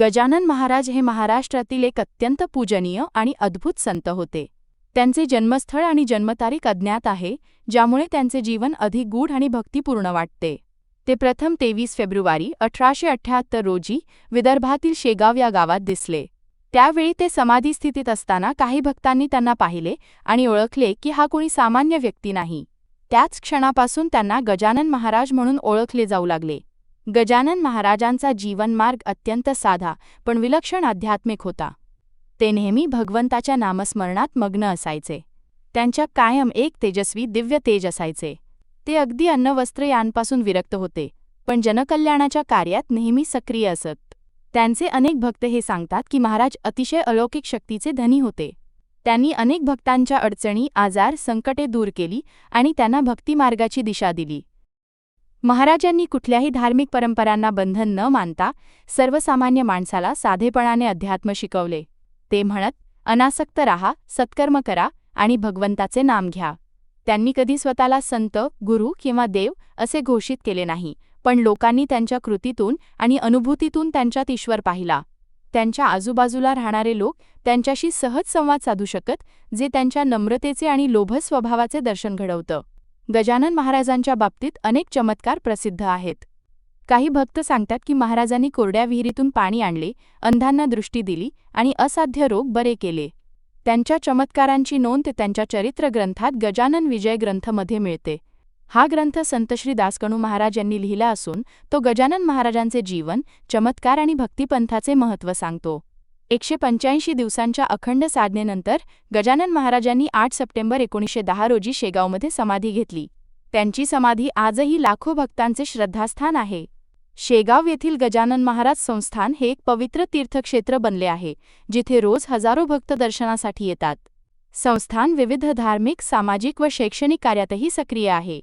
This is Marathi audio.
गजानन महाराज हे महाराष्ट्रातील एक अत्यंत पूजनीय आणि अद्भुत संत होते. त्यांचे जन्मस्थळ आणि जन्मतारीख अज्ञात आहे ज्यामुळे त्यांचे जीवन अधिक गूढ आणि भक्तिपूर्ण वाटते. ते प्रथम तेवीस फेब्रुवारी अठराशे अठ्ठ्याहत्तर रोजी विदर्भातील शेगाव या गावात दिसले. त्यावेळी ते समाधीस्थितीत असताना काही भक्तांनी त्यांना पाहिले आणि ओळखले की हा कोणी सामान्य व्यक्ती नाही. त्याच क्षणापासून त्यांना गजानन महाराज म्हणून ओळखले जाऊ लागले. गजानन महाराजांचा जीवनमार्ग अत्यंत साधा पण विलक्षण आध्यात्मिक होता. ते नेहमी भगवंताच्या नामस्मरणात मग्न असायचे. त्यांच्या कायम एक तेजस्वी दिव्य तेज असायचे. ते अगदी अन्नवस्त्र यांपासून विरक्त होते पण जनकल्याणाच्या कार्यात नेहमी सक्रिय असत. त्यांचे अनेक भक्त हे सांगतात की महाराज अतिशय अलौकिक शक्तीचे धनी होते. त्यांनी अनेक भक्तांच्या अडचणी आजार संकटे दूर केली आणि त्यांना भक्तिमार्गाची दिशा दिली. महाराजांनी कुठल्याही धार्मिक परंपरांना बंधन न मानता सर्वसामान्य माणसाला साधेपणाने अध्यात्म शिकवले. ते म्हणत अनासक्त राहा सत्कर्म करा आणि भगवंताचे नाम घ्या. त्यांनी कधी स्वतःला संत गुरु किंवा देव असे घोषित केले नाही पण लोकांनी त्यांच्या कृतीतून आणि अनुभूतीतून त्यांच्यात ईश्वर पाहिला. त्यांच्या आजूबाजूला राहणारे लोक त्यांच्याशी सहज संवाद साधू शकत जे त्यांच्या नम्रतेचे आणि लोभस स्वभावाचे दर्शन घडवतं. गजानन महाराजांच्या बाबतीत अनेक चमत्कार प्रसिद्ध आहेत. काही भक्त सांगतात की महाराजांनी कोरड्या विहिरीतून पाणी आणले अंधांना दृष्टी दिली आणि असाध्य रोग बरे केले. त्यांच्या चमत्कारांची नोंद त्यांच्या चरित्र ग्रंथात गजानन विजय ग्रंथमध्ये मिळते. हा ग्रंथ संतश्री दासकणू महाराज यांनी लिहिला असून तो गजानन महाराजांचे जीवन चमत्कार आणि भक्तिपंथाचे महत्त्व सांगतो. एकशे पंच्याऐंशी दिवसांच्या अखंड साधनेनंतर गजानन महाराजांनी आठ सप्टेंबर एकोणीसशे दहा रोजी शेगावमध्ये समाधी घेतली. त्यांची समाधी आजही लाखो भक्तांचे श्रद्धास्थान आहे. शेगाव येथील गजानन महाराज संस्थान हे एक पवित्र तीर्थक्षेत्र बनले आहे जिथे रोज हजारो भक्त दर्शनासाठी येतात. संस्थान विविध धार्मिक सामाजिक व शैक्षणिक कार्यातही सक्रिय आहे.